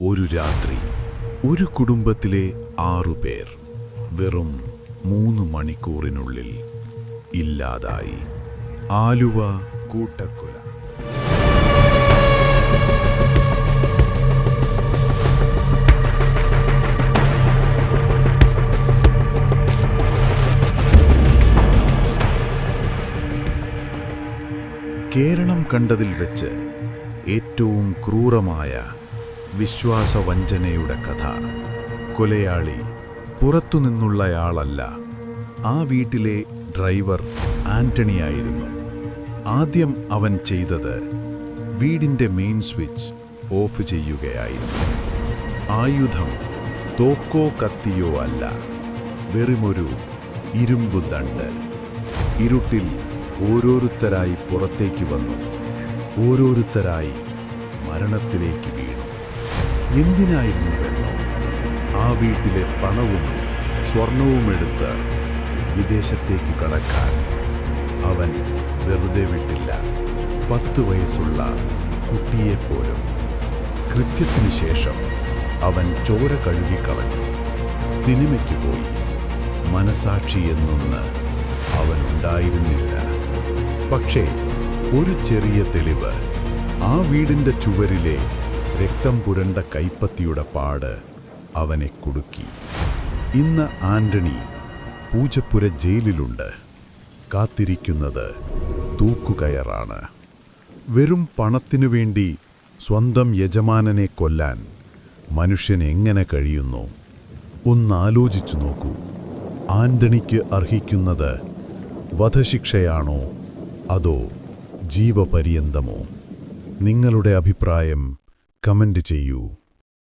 ഒരു രാത്രി ഒരു കുടുംബത്തിലെ ആറുപേർ വെറും മൂന്ന് മണിക്കൂറിനുള്ളിൽ ഇല്ലാതായി. ആലുവ കൂട്ടക്കൊല. കേരളം കണ്ടതിൽ വെച്ച് ഏറ്റവും ക്രൂരമായ വിശ്വാസവഞ്ചനയുടെ കഥ. കൊലയാളി പുറത്തുനിന്നുള്ളയാളല്ല. ആ വീട്ടിലെ ഡ്രൈവർ ആന്റണിയായിരുന്നു. ആദ്യം അവൻ ചെയ്തത് വീടിന്റെ മെയിൻ സ്വിച്ച് ഓഫ് ചെയ്യുകയായിരുന്നു. ആയുധം തോക്കോ കത്തിയോ അല്ല വെറുമൊരു ഇരുമ്പു ദണ്ട്. ഇരുട്ടിൽ ഓരോരുത്തരായി പുറത്തേക്ക് വന്നു. ഓരോരുത്തരായി മരണത്തിലേക്ക് വീണു. എന്തിനായിരുന്നുവെന്നോ ആ വീട്ടിലെ പണവും സ്വർണവും എടുത്ത് വിദേശത്തേക്ക് കടക്കാൻ അവൻ വെറുതെ വിട്ടില്ല. പത്ത് വയസ്സുള്ള കുട്ടിയെപ്പോലും കൃത്യത്തിനു ശേഷം അവൻ ചോര കഴുകിക്കളഞ്ഞു സിനിമയ്ക്ക് പോയി. മനസാക്ഷി എന്നൊന്ന് അവനുണ്ടായിരുന്നില്ല. പക്ഷേ ഒരു ചെറിയ തെളിവ് ആ വീടിന്റെ ചുവരിലെ രക്തം പുരണ്ട കൈപ്പത്തിയുടെ പാട് അവനെ കുടുക്കി. ഇന്ന് ആന്റണി പൂജപ്പുര ജയിലിലുണ്ട്. കാത്തിരിക്കുന്നത് തൂക്കുകയറാണ്. വെറും പണത്തിനു വേണ്ടി സ്വന്തം യജമാനനെ കൊല്ലാൻ മനുഷ്യൻ എങ്ങനെ കഴിയുന്നു? ഒന്നാലോചിച്ചു നോക്കൂ. ആന്റണിക്ക് അർഹിക്കുന്നത് വധശിക്ഷയാണോ അതോ ജീവപര്യന്തമോ? നിങ്ങളുടെ അഭിപ്രായം കമന്റ് ചെയ്യൂ